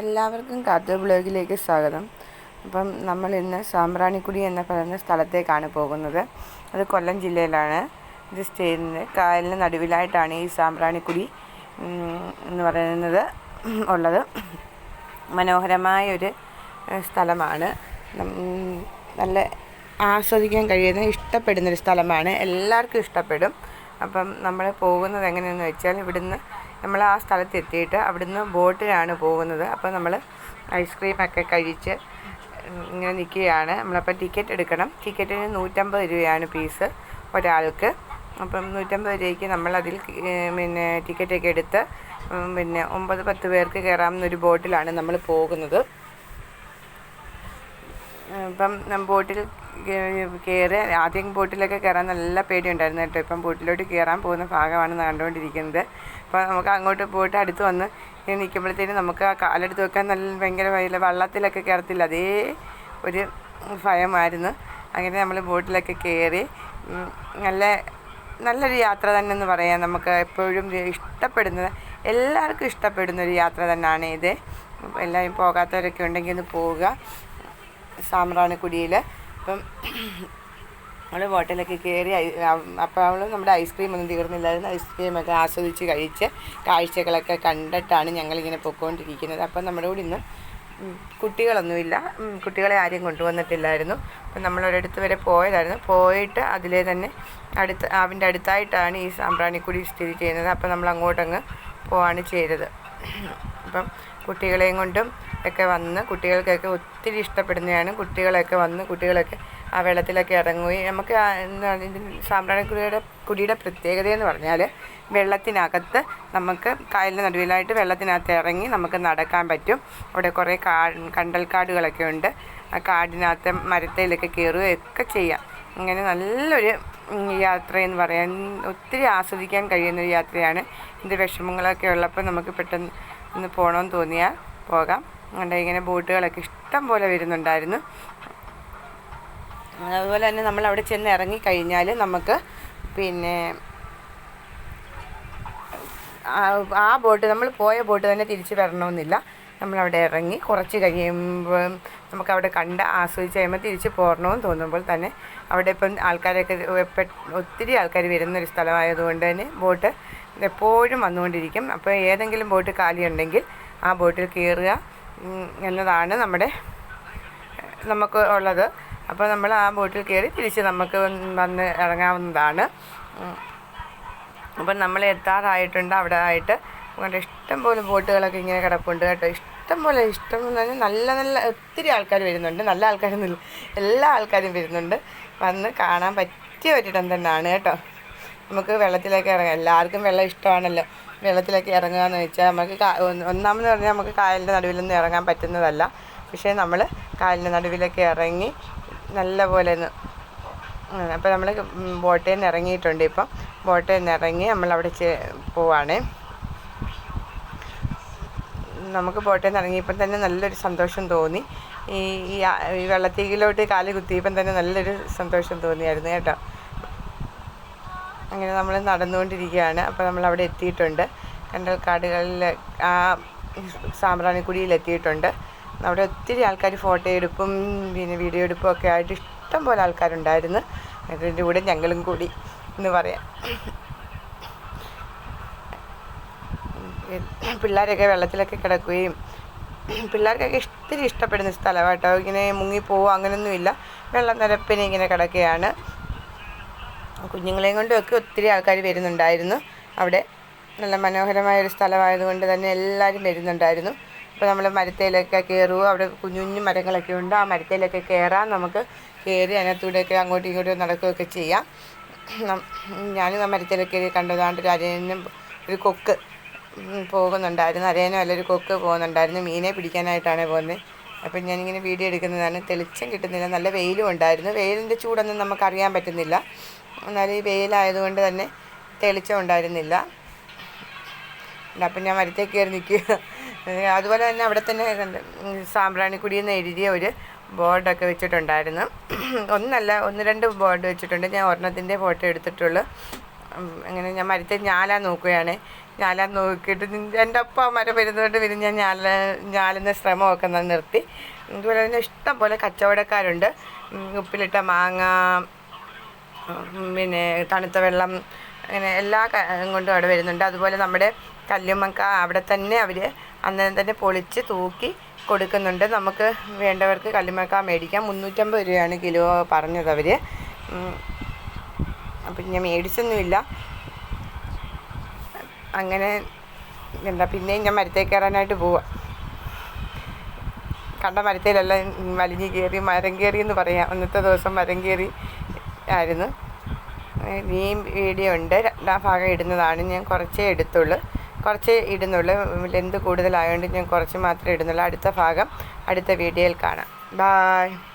എല്ലാവർക്കും കഥ ബ്ലോഗിലേക്ക് സ്വാഗതം. അപ്പം നമ്മൾ ഇന്ന് സാമ്പ്രാണിക്കുടി എന്ന പറയുന്ന സ്ഥലത്തേക്കാണ് പോകുന്നത്. അത് കൊല്ലം ജില്ലയിലാണ്. ഇത് ചെയ്യുന്നത്. കായലിന് നടുവിലായിട്ടാണ് ഈ സാമ്പ്രാണിക്കുടി എന്ന് പറയുന്നത് ഉള്ളത്. മനോഹരമായ ഒരു സ്ഥലമാണ്. നല്ല ആസ്വദിക്കാൻ കഴിയുന്ന ഇഷ്ടപ്പെടുന്നൊരു സ്ഥലമാണ്. എല്ലാവർക്കും ഇഷ്ടപ്പെടും. അപ്പം നമ്മൾ പോകുന്നത് എങ്ങനെയെന്ന് വെച്ചാൽ ഇവിടുന്ന് നമ്മൾ ആ സ്ഥലത്ത് എത്തിയിട്ട് അവിടുന്ന് ബോട്ടിലാണ് പോകുന്നത്. അപ്പോൾ നമ്മൾ ഐസ്ക്രീമൊക്കെ കഴിച്ച് ഇങ്ങനെ നിൽക്കുകയാണ്. നമ്മളപ്പോൾ ടിക്കറ്റ് എടുക്കണം. ടിക്കറ്റിന് നൂറ്റമ്പത് രൂപയാണ് ഫീസ് ഒരാൾക്ക്. അപ്പം നൂറ്റമ്പത് രൂപയ്ക്ക് നമ്മളതിൽ പിന്നെ ടിക്കറ്റൊക്കെ എടുത്ത് പിന്നെ ഒമ്പത് പത്ത് പേർക്ക് കയറാവുന്ന ഒരു ബോട്ടിലാണ് നമ്മൾ പോകുന്നത്. ഇപ്പം ബോട്ടിൽ കയറി ആദ്യം ബോട്ടിലൊക്കെ കയറാൻ നല്ല പേടിയുണ്ടായിരുന്നു കേട്ടോ. ഇപ്പം ബോട്ടിലോട്ട് കയറാൻ പോകുന്ന ഭാഗമാണ് കണ്ടുകൊണ്ടിരിക്കുന്നത്. അപ്പോൾ നമുക്ക് അങ്ങോട്ട് പോയിട്ട് അടുത്ത് വന്ന് ഇങ്ങനെ നിൽക്കുമ്പോഴത്തേനും നമുക്ക് ആ കാലെടുത്ത് വെക്കാൻ നല്ല ഭയങ്കര വയല വള്ളത്തിലൊക്കെ കയറത്തില്ല. അതേ ഒരു ഭയമായിരുന്നു. അങ്ങനെ നമ്മൾ ബോട്ടിലൊക്കെ കയറി നല്ല നല്ലൊരു യാത്ര തന്നെ എന്ന് പറയാം. നമുക്ക് എപ്പോഴും ഇഷ്ടപ്പെടുന്നത് എല്ലാവർക്കും ഇഷ്ടപ്പെടുന്ന ഒരു യാത്ര തന്നെയാണ് ഇത്. എല്ലാവരും പോകാത്തവരൊക്കെ ഉണ്ടെങ്കിൽ ഒന്ന് പോവുക. സാമ്പ്രാണിക്കുടിയിൽ അപ്പം നമ്മൾ ബോട്ടിലൊക്കെ കയറി അപ്പോൾ നമ്മൾ നമ്മുടെ ഐസ്ക്രീം ഒന്നും തീർന്നില്ലായിരുന്നു. ഐസ്ക്രീമൊക്കെ ആസ്വദിച്ച് കഴിച്ച് കാഴ്ചകളൊക്കെ കണ്ടിട്ടാണ് ഞങ്ങളിങ്ങനെ പൊയ്ക്കൊണ്ടിരിക്കുന്നത്. അപ്പം നമ്മുടെ കൂടെ ഇന്ന് കുട്ടികളൊന്നുമില്ല. കുട്ടികളെ ആരും കൊണ്ടുവന്നിട്ടില്ലായിരുന്നു. അപ്പം നമ്മൾ വരെ പോയതായിരുന്നു. പോയിട്ട് അതിലെ തന്നെ അടുത്ത് അവന്റെ അടുത്തായിട്ടാണ് ഈ സാമ്പ്രാണിക്കുടി സ്ഥിതി ചെയ്യുന്നത്. അപ്പം നമ്മൾ അങ്ങോട്ടങ്ങ് പോവാണ് ചെയ്തത്. അപ്പം കുട്ടികളെയും കൊണ്ടും ഒക്കെ വന്ന് കുട്ടികൾക്കൊക്കെ ഒത്തിരി ഇഷ്ടപ്പെടുന്നതാണ്. കുട്ടികളൊക്കെ വന്ന് കുട്ടികളൊക്കെ ആ വെള്ളത്തിലൊക്കെ ഇറങ്ങുകയും നമുക്ക് എന്താണ് സാമ്പ്രാണിക്കുടിയുടെ കുടിയുടെ പ്രത്യേകത എന്ന് പറഞ്ഞാൽ വെള്ളത്തിനകത്ത് നമുക്ക് കായലിന് നടുവിലായിട്ട് വെള്ളത്തിനകത്ത് ഇറങ്ങി നമുക്ക് നടക്കാൻ പറ്റും. അവിടെ കുറേ കാ കണ്ടൽക്കാടുകളൊക്കെ ഉണ്ട്. ആ കാടിനകത്ത് മരത്തേലൊക്കെ കയറുകയൊക്കെ ചെയ്യാം. ഇങ്ങനെ നല്ലൊരു യാത്രയെന്ന് പറയാൻ ഒത്തിരി ആസ്വദിക്കാൻ കഴിയുന്നൊരു യാത്രയാണ്. ഇത് വിഷമങ്ങളൊക്കെ ഉള്ളപ്പോൾ നമുക്ക് പെട്ടെന്ന് ഒന്ന് പോകണമെന്ന് തോന്നിയാൽ പോകാം. അതുകൊണ്ട് ഇങ്ങനെ ബോട്ടുകളൊക്കെ ഇഷ്ടം പോലെ വരുന്നുണ്ടായിരുന്നു. അതുപോലെ തന്നെ നമ്മൾ അവിടെ ചെന്ന് ഇറങ്ങി കഴിഞ്ഞാൽ നമുക്ക് പിന്നെ ആ- ബോട്ട് നമ്മൾ പോയ ബോട്ട് തന്നെ തിരിച്ച് വരണമെന്നില്ല. നമ്മളവിടെ ഇറങ്ങി കുറച്ച് കഴിയുമ്പോൾ നമുക്കവിടെ കണ്ട് ആസ്വദിച്ച് കഴിയുമ്പോൾ തിരിച്ച് പോരണമെന്ന് തോന്നുമ്പോൾ തന്നെ അവിടെ ഇപ്പം ആൾക്കാരൊക്കെ ഒത്തിരി ആൾക്കാർ വരുന്നൊരു സ്ഥലമായതുകൊണ്ട് തന്നെ ബോട്ട് എപ്പോഴും വന്നുകൊണ്ടിരിക്കും. അപ്പോൾ ഏതെങ്കിലും ബോട്ട് കാലിയുണ്ടെങ്കിൽ ആ ബോട്ടിൽ കയറുക എന്നതാണ് നമ്മുടെ നമുക്ക് ഉള്ളത്. അപ്പോൾ നമ്മൾ ആ ബോട്ടിൽ കയറി തിരിച്ച് നമുക്ക് വന്ന് ഇറങ്ങാവുന്നതാണ്. അപ്പം നമ്മൾ എത്താറായിട്ടുണ്ട്. അവിടെ ആയിട്ട് അതുകൊണ്ട് ഇഷ്ടം പോലെ ബോട്ടുകളൊക്കെ ഇങ്ങനെ കിടപ്പുണ്ട് കേട്ടോ. ഇഷ്ടം പോലെ ഇഷ്ടം എന്ന് പറഞ്ഞാൽ നല്ല നല്ല ഒത്തിരി ആൾക്കാർ വരുന്നുണ്ട്. നല്ല ആൾക്കാരൊന്നുമില്ല. എല്ലാ ആൾക്കാരും വരുന്നുണ്ട്. വന്ന് കാണാൻ പറ്റിയ ഒരിടം തന്നെയാണ് കേട്ടോ. നമുക്ക് വെള്ളത്തിലേക്ക് ഇറങ്ങാം. എല്ലാവർക്കും വെള്ളം ഇഷ്ടമാണല്ലോ. വെള്ളത്തിലേക്ക് ഇറങ്ങുക എന്ന് വെച്ചാൽ നമുക്ക് ഒന്നാമെന്ന് പറഞ്ഞാൽ നമുക്ക് കായലിന്റെ നടുവിലൊന്നും ഇറങ്ങാൻ പറ്റുന്നതല്ല. പക്ഷേ നമ്മൾ കായലിന്റെ നടുവിലൊക്കെ ഇറങ്ങി നല്ല പോലെ ഒന്ന് അപ്പോൾ നമ്മൾ ബോട്ടിൽ നിന്ന് ഇറങ്ങിയിട്ടുണ്ട് ഇപ്പം. ബോട്ടിൽ നിന്ന് ഇറങ്ങി നമ്മളവിടെ ചെ പോവാണേ. നമുക്ക് ബോട്ടിൽ നിന്ന് ഇറങ്ങിയപ്പം തന്നെ നല്ലൊരു സന്തോഷം തോന്നി. ഈ ഈ വെള്ളത്തിലോട്ട് കാൽ കുത്തിയപ്പം തന്നെ നല്ലൊരു സന്തോഷം തോന്നിയായിരുന്നു കേട്ടോ. അങ്ങനെ നമ്മൾ നടന്നുകൊണ്ടിരിക്കുകയാണ്. അപ്പോൾ നമ്മൾ അവിടെ എത്തിയിട്ടുണ്ട് കണ്ടൽക്കാടുകളിൽ ആ സാമ്പ്രാണിക്കുടിയിൽ എത്തിയിട്ടുണ്ട് അവിടെ ഒത്തിരി ആൾക്കാർ ഫോട്ടോ എടുപ്പും പിന്നെ വീഡിയോ എടുപ്പും ഒക്കെ ആയിട്ട് ഇഷ്ടം പോലെ ആൾക്കാരുണ്ടായിരുന്നു. അതിന്റെ കൂടെ ഞങ്ങളും കൂടി എന്ന് പറയാം. പിള്ളേരൊക്കെ വെള്ളത്തിലൊക്കെ കിടക്കുകയും പിള്ളേർക്കൊക്കെ ഒത്തിരി ഇഷ്ടപ്പെടുന്ന സ്ഥലമാട്ടോ ഇങ്ങനെ മുങ്ങിപ്പോവുക അങ്ങനെയൊന്നുമില്ല. വെള്ളം നിരപ്പിനെ ഇങ്ങനെ കിടക്കുകയാണ്. കുഞ്ഞുങ്ങളെയും കൊണ്ടുമൊക്കെ ഒത്തിരി ആൾക്കാർ വരുന്നുണ്ടായിരുന്നു. അവിടെ നല്ല മനോഹരമായ ഒരു സ്ഥലമായതുകൊണ്ട് തന്നെ എല്ലാവരും വരുന്നുണ്ടായിരുന്നു. അപ്പോൾ നമ്മൾ മരത്തേലൊക്കെ കയറുക അവിടെ കുഞ്ഞു കുഞ്ഞു മരങ്ങളൊക്കെ ഉണ്ട്. ആ മരത്തേലൊക്കെ കയറാൻ നമുക്ക് കയറി അതിനകത്തൂടെയൊക്കെ അങ്ങോട്ടും ഇങ്ങോട്ടും നടക്കുകയൊക്കെ ചെയ്യാം. ഞാനും ആ മരത്തേലൊക്കെ കണ്ടതാണ്ട് ഒരു അരയനും ഒരു കൊക്ക് പോകുന്നുണ്ടായിരുന്നു. അരയനും അല്ല ഒരു കൊക്ക് പോകുന്നുണ്ടായിരുന്നു. മീനെ പിടിക്കാനായിട്ടാണ് പോകുന്നത്. അപ്പം ഞാനിങ്ങനെ വീഡിയോ എടുക്കുന്നതാണ്. തെളിച്ചം കിട്ടുന്നില്ല. നല്ല വെയിലും ഉണ്ടായിരുന്നു. വെയിലിന്റെ ചൂടൊന്നും നമുക്കറിയാൻ പറ്റുന്നില്ല. എന്നാൽ ഈ വെയിലായതുകൊണ്ട് തന്നെ തെളിച്ചം ഉണ്ടായിരുന്നില്ല. അപ്പം ഞാൻ മരത്തേ കയറി നിൽക്കുക. അതുപോലെ തന്നെ അവിടെ തന്നെ സാമ്പ്രാണിക്കുടി എന്ന് എഴുതിയ ഒരു ബോർഡൊക്കെ വെച്ചിട്ടുണ്ടായിരുന്നു. ഒന്നല്ല ഒന്ന് രണ്ട് ബോർഡ് വെച്ചിട്ടുണ്ട്. ഞാൻ ഒരെണ്ണത്തിന്റെ ഫോട്ടോ എടുത്തിട്ടുള്ളൂ. അങ്ങനെ ഞാൻ മരത്തെ ഞാലാൻ നോക്കുകയാണ്. ഞാലാൻ നോക്കിയിട്ട് എന്റെ ഒപ്പം ആ മരം വരുന്നതുകൊണ്ട് പിന്നെ ഞാൻ ഞാല ഞാലുന്ന ശ്രമമൊക്കെ നിർത്തി. അതുപോലെ തന്നെ ഇഷ്ടം പോലെ കച്ചവടക്കാരുണ്ട്. ഉപ്പിലിട്ട മാങ്ങ പിന്നെ തണുത്ത വെള്ളം അങ്ങനെ എല്ലാ കൊണ്ടും അവിടെ വരുന്നുണ്ട്. അതുപോലെ നമ്മുടെ കല്ലുമ്മക്ക അവിടെ തന്നെ അവർ അന്നേരം തന്നെ പൊളിച്ച് തൂക്കി കൊടുക്കുന്നുണ്ട്. നമുക്ക് വേണ്ടവർക്ക് കല്ലുമ്മക്ക മേടിക്കാം. മുന്നൂറ്റമ്പത് രൂപയാണ് കിലോ പറഞ്ഞത് അവർ അപ്പം ഞാൻ മേടിച്ചൊന്നുമില്ല. അങ്ങനെ എന്താ പിന്നെയും ഞാൻ മരത്തേ കയറാനായിട്ട് പോവാം. കണ്ട മരത്തേലെല്ലാം വലിഞ്ഞ് കയറി മരം കയറി എന്ന് പറയാം. അന്നത്തെ ദിവസം മരം കയറി ആയിരുന്നു. ഇനിയും വീഡിയോ ഉണ്ട്. രണ്ടാം ഭാഗം ഇടുന്നതാണ് ഞാൻ കുറച്ചേ എടുത്തുള്ളൂ. കുറച്ചേ ഇടുന്നുള്ളൂ. ലെന്ത് കൂടുതലായതുകൊണ്ട് ഞാൻ കുറച്ച് മാത്രമേ ഇടുന്നുള്ളൂ. അടുത്ത ഭാഗം അടുത്ത വീഡിയോയിൽ കാണാം. ബായ്.